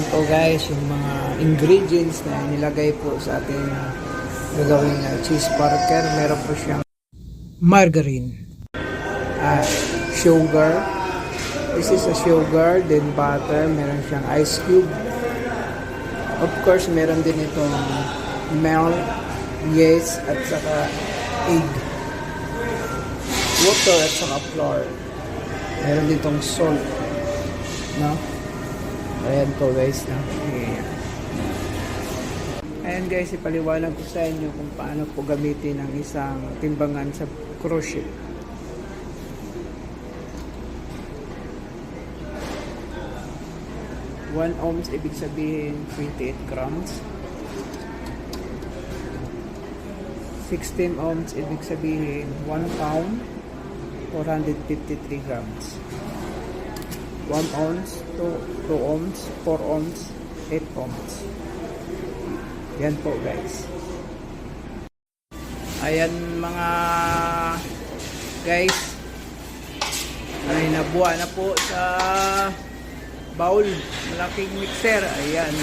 Ayan po guys, yung mga ingredients na nilagay po sa ating gagawing uh, cheese burger. Meron po siyang margarine, uh, sugar, this is a sugar, then butter, meron siyang ice cube. Of course, meron din itong milk, yes, at saka egg. Water at saka flour. Meron din itong salt. No? Ayan po guys. No? Ayan. Guys, ipaliwanag ko sa inyo kung paano po gamitin ang isang timbangan sa cruise ship. One ounce, ibig sabihin 28 grams. 16 ounce, ibig sabihin 1 pound, 453 grams. 1 ounce, 2, 2 ounce, 4 ounce, 8 ounce. Yan po guys. Ayan mga guys. Ay nabuha na po sa bowl. Malaking mixer. Ayan.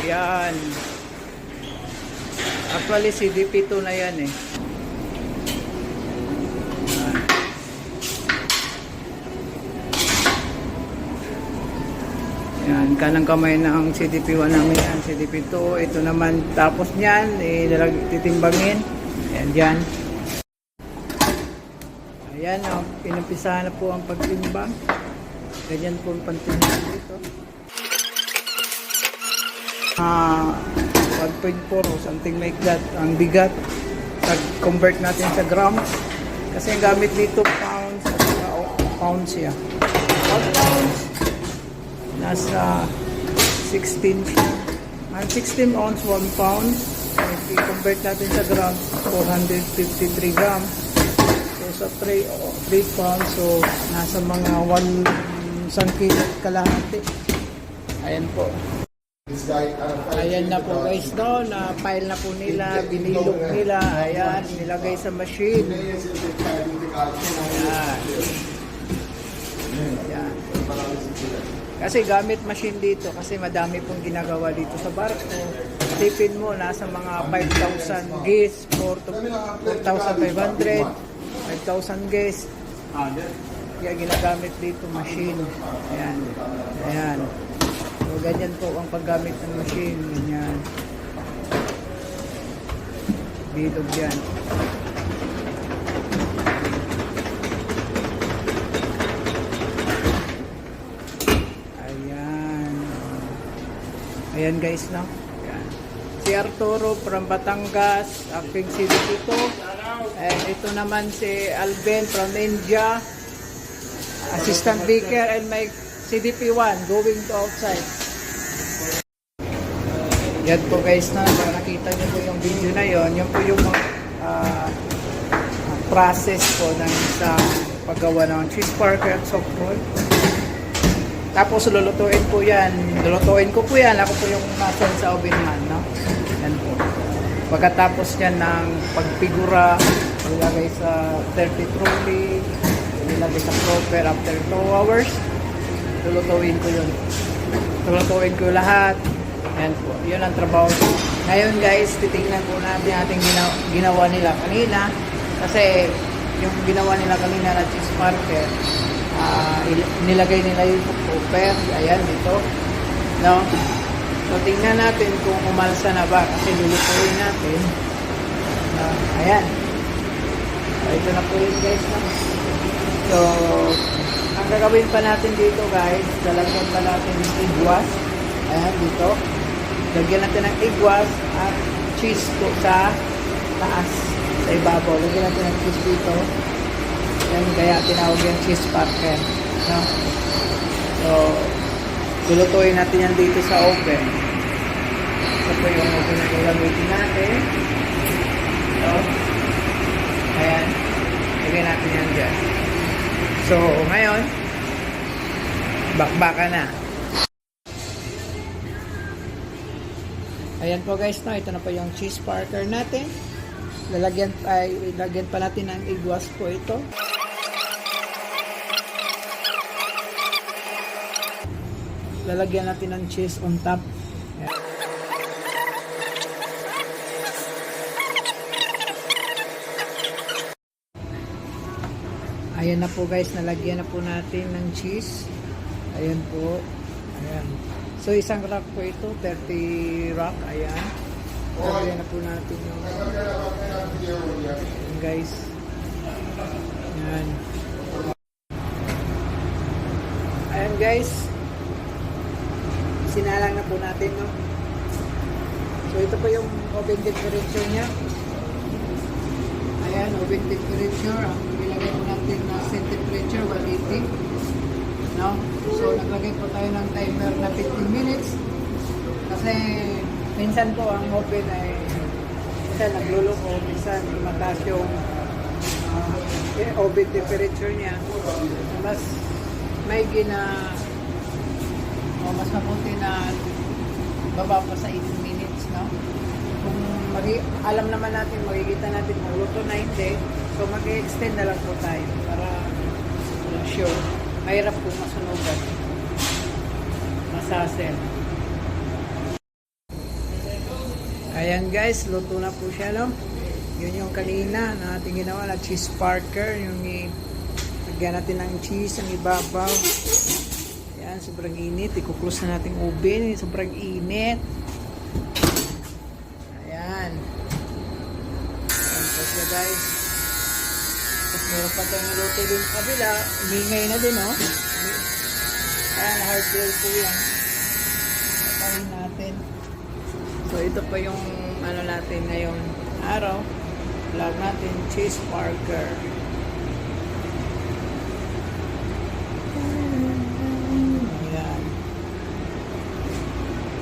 Ayan. Actually CDP2 na yan eh. Yan, kanang kamay na ang CDP1 namin yan, CDP2. Ito naman, tapos niyan, dalag, titimbangin. Ayan, dyan. Ayan, oh, pinumpisahan na po ang pagtimbang. Ganyan po ang pantimbang dito. Ah, 1.4 or something like that. Ang bigat. Pag-convert natin sa grams. Kasi ang gamit dito, pounds at oh, pounds siya. 1 pounds nasa 16 siya. Ang 16 ounce, 1 pound. If i-convert natin sa grams, 453 grams. So sa 3, oh, 3 pounds, so nasa mga 1 isang kilo at kalahati. Ayan po. Ayan na po guys no, na file na po nila, binilog nila, ayan, nilagay sa machine. Ayan. Ayan. Kasi gamit machine dito kasi madami pong ginagawa dito sa barko. Tipin mo nasa mga 5,000 gas, 4,500, 5,000 gas. Kaya ginagamit dito machine. Ayan. Ayan. So ganyan po ang paggamit ng machine. Ganyan. Bilog yan. Ayan guys, no? Ayan. Si Arturo from Batangas, acting city dito. And ito naman si Alvin from India. Assistant Vicar and my CDP1 going to outside. Yan po guys na, nakita niyo po yung video na yon, yun po yung ah, process po ng isang paggawa ng cheese burger at soft roll. Tapos lulutuin po yan. Lulutuin ko po yan. Ako po yung nasa sa oven man. No? Yan po. Pagkatapos yan ng pagpigura, ilagay sa 30 trolley, ilagay sa proper after 2 hours, lulutuin ko yun. Lulutuin ko lahat. Yan po. Yun ang trabaho ko. Ngayon guys, titingnan po natin ating ginawa, ginawa nila kanina. Kasi yung ginawa nila kanina na cheese il- nilagay nila yung cooper, ayan dito. No? So tingnan natin kung umalsa na ba kasi lulutuin natin. Ah, ayan. So, ito na po yun guys. No? So, ang gagawin pa natin dito guys, lalagyan pa natin ng igwas. Ayan dito. Lagyan natin ng igwas at cheese to sa taas, sa ibabaw. Lagyan natin ng cheese dito. Yan, kaya tinawag yung cheese burger. No? So, lulutuin natin yan dito sa oven. Ito po yung oven na gagamitin natin. So, ayan. Lagyan natin yan dyan. So, ngayon, bakbaka na. Ayan po guys, no, ito na po yung cheese burger natin. Lalagyan, ay, lagyan pa natin ng igwas po ito. Lalagyan natin ng cheese on top. Ayan. Na po guys, nalagyan na po natin ng cheese. Ayan po. Ayan. So isang rack po ito, 30 rack. Ayan. Lagyan na po natin yung Ayan, guys. Ayan. Ayan guys. Sinalang na po natin, no? So ito po yung oven temperature niya. Ayan, oven temperature. Ang nilagay po natin na set temperature, 180. No? So naglagay po tayo ng timer na 15 minutes. Kasi minsan po ang oven ay minsan nagluluko, minsan mataas yung ah, eh, oven temperature niya. Mas may gina o mas mabuti na baba pa sa 18 minutes, no? Kung magi, alam naman natin, makikita natin kung luto na hindi, so mag-extend na lang po tayo para sure. Mahirap po masunugan. Masasel. Ayan guys, luto na po siya, no? Yun yung kanina na ating ginawa na cheese parker, yung i- lagyan natin ng cheese ang ibabaw. Ayan, sobrang init. Ikuklose na natin oven. Sobrang init. Ayan. Ayan po guys. Tapos meron pa tayong niluto din sa kabila. Umingay na din, oh. Ayan, hard boil po yan. Patayin natin. So, ito pa yung ano natin ngayong araw. Vlog natin, cheese burger.